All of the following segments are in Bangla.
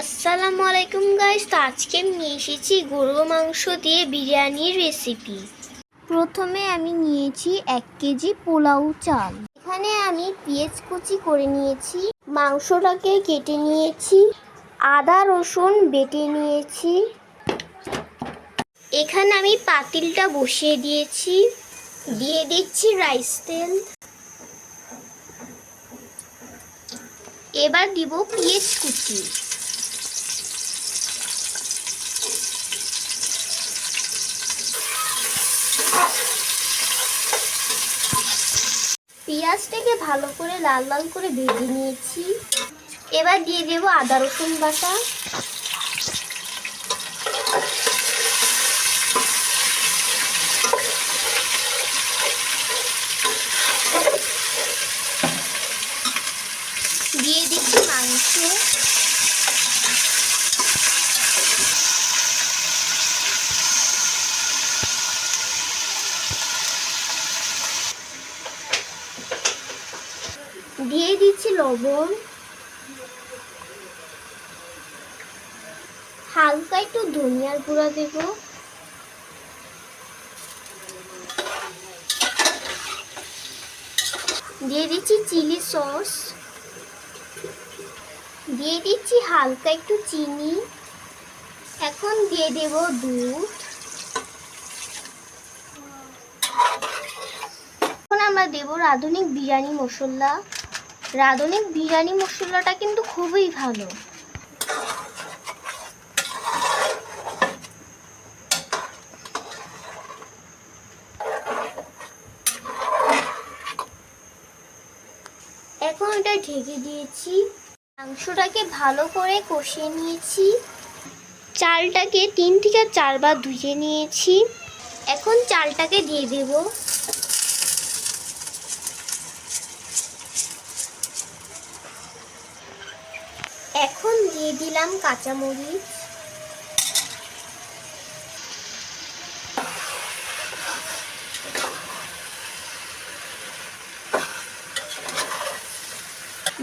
আসসালামু আলাইকুম গাইস তো আজকে নিয়ে এসেছি গরু মাংস দিয়ে বিরিয়ানির রেসিপি প্রথমে আমি নিয়েছি এক কেজি পোলাও চাল। এখানে আমি পেঁয়াজ কুচি করে নিয়েছি, মাংসটাকে কেটে নিয়েছি, আদা রসুন বেটে নিয়েছি। এখানে আমি পাতিলটা বসিয়ে দিয়েছি, দিয়ে দিচ্ছি রাইস তেল। এবার দিব পেঁয়াজ কুচি। পেঁয়াজটাকে ভালো করে লাল লাল করে ভেজে নিয়েছি। এবার দিয়ে দেব আদা রসুন বাটা। দিয়ে দিচ্ছি মাংস। দিয়ে দিচ্ছি লবণ। হালকা একটু ধনিয়ার গুঁড়া দেব। দিয়ে দিচ্ছি চিলি সস। দিয়ে দিচ্ছি হালকা একটু চিনি। এখন দিয়ে দেব দুধ। এখন আমরা দেব রাঁধুনিক বিরিয়ানি মশলা। রাঁধুনিক বিরিয়ানি মশলাটা কিন্তু খুবই ভালো। এখন এটা ঢেকে দিয়েছি। মাংসটাকে ভালো করে কষিয়ে নিয়েছি। চালটাকে তিন থেকে চারবার ধুয়ে নিয়েছি। এখন চালটাকে দিয়ে দেবো। এখন দিয়ে দিলাম কাঁচামরিচ।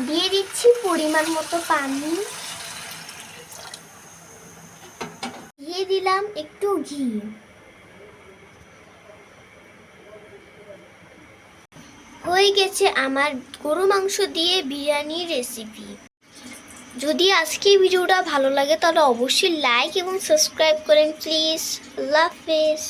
দিয়ে দিচ্ছি পরিমাণ মতো পানি। দিয়ে দিলাম একটু ঘি। হয়ে গেছে আমার গরু মাংস দিয়ে বিরিয়ানির রেসিপি যদি আজকে ভিডিওটা ভালো লাগে তাহলে অবশ্যই লাইক এবং সাবস্ক্রাইব করেন প্লিজ আল্লাহ হাফেজ